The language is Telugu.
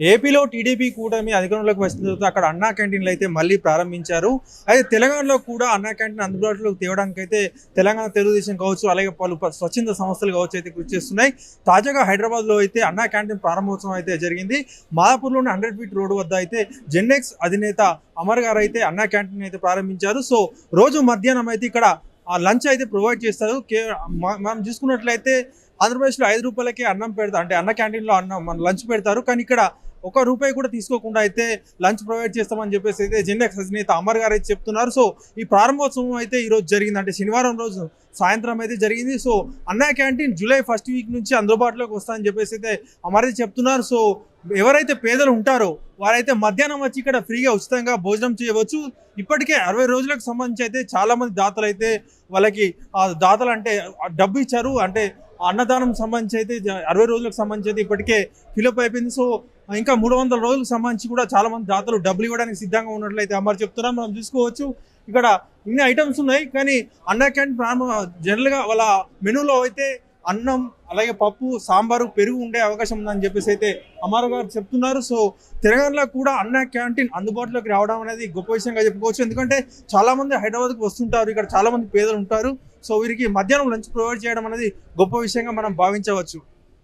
ఏపీలో టీడీపీ కూటమి అధికారంలోకి వచ్చిన తర్వాత అక్కడ అన్నా క్యాంటీన్లు అయితే మళ్ళీ ప్రారంభించారు. అయితే తెలంగాణలో కూడా అన్నా క్యాంటీన్ అందుబాటులోకి తేవడానికి అయితే తెలంగాణ తెలుగుదేశం కావచ్చు అలాగే పలు స్వచ్ఛంద సంస్థలు కావచ్చు అయితే కృషి చేస్తున్నాయి. తాజాగా హైదరాబాద్లో అయితే అన్నా క్యాంటీన్ ప్రారంభోత్సవం అయితే జరిగింది. మాదాపూర్లోని హండ్రెడ్ ఫీట్ రోడ్డు వద్ద అయితే జెన్నెక్స్ అధినేత అమర్ గారు అయితే అన్నా క్యాంటీన్ అయితే ప్రారంభించారు. సో రోజు మధ్యాహ్నం అయితే ఇక్కడ ఆ లంచ్ అయితే ప్రొవైడ్ చేస్తారు. కే మనం చూసుకున్నట్లయితే ఆంధ్రప్రదేశ్లో ఐదు రూపాయలకే అన్నం పెడతారు అంటే అన్న క్యాంటీన్లో అన్నం మన లంచ్ పెడతారు. కానీ ఇక్కడ ఒక రూపాయి కూడా తీసుకోకుండా అయితే లంచ్ ప్రొవైడ్ చేస్తామని చెప్పేసి అయితే జెండెక్స్ అధినేత అమర్ గారు అయితే చెప్తున్నారు. సో ఈ ప్రారంభోత్సవం అయితే ఈరోజు జరిగింది అంటే శనివారం రోజు సాయంత్రం అయితే జరిగింది. సో అన్నా క్యాంటీన్ జూలై ఫస్ట్ వీక్ నుంచి అందుబాటులోకి వస్తాయని చెప్పేసి అయితే అమర్ చెప్తున్నారు. సో ఎవరైతే పేదలు ఉంటారో వారైతే మధ్యాహ్నం వచ్చి ఇక్కడ ఫ్రీగా ఉచితంగా భోజనం చేయవచ్చు. ఇప్పటికే అరవై రోజులకు సంబంధించి అయితే చాలామంది దాతలు అయితే వాళ్ళకి ఆ దాతలు అంటే డబ్బు ఇచ్చారు. అంటే అన్నదానం సంబంధించి అయితే జ- అరవై రోజులకు సంబంధించి అయితే ఇప్పటికే ఫిలప్ అయిపోయింది. సో ఇంకా మూడు వందల రోజులకు సంబంధించి కూడా చాలా మంది దాతలు డబ్బులు ఇవ్వడానికి సిద్ధంగా ఉన్నట్లయితే అమర్ చెప్తున్నాం మనం చూసుకోవచ్చు. ఇక్కడ ఇన్ని ఐటమ్స్ ఉన్నాయి కానీ అన్న క్యాంటీన్ ప్రారంభం జనరల్గా వాళ్ళ మెనూలో అయితే అన్నం అలాగే పప్పు సాంబారు పెరుగు ఉండే అవకాశం ఉందని చెప్పేసి అయితే అమారు గారు చెప్తున్నారు. సో తెలంగాణలో కూడా అన్న క్యాంటీన్ అందుబాటులోకి రావడం అనేది గొప్ప విషయంగా చెప్పుకోవచ్చు. ఎందుకంటే చాలా మంది హైదరాబాద్కి వస్తుంటారు ఇక్కడ చాలా మంది పేదలు ఉంటారు. సో వీరికి మధ్యాహ్నం లంచ్ ప్రొవైడ్ చేయడం అనేది గొప్ప విషయంగా మనం భావించవచ్చు.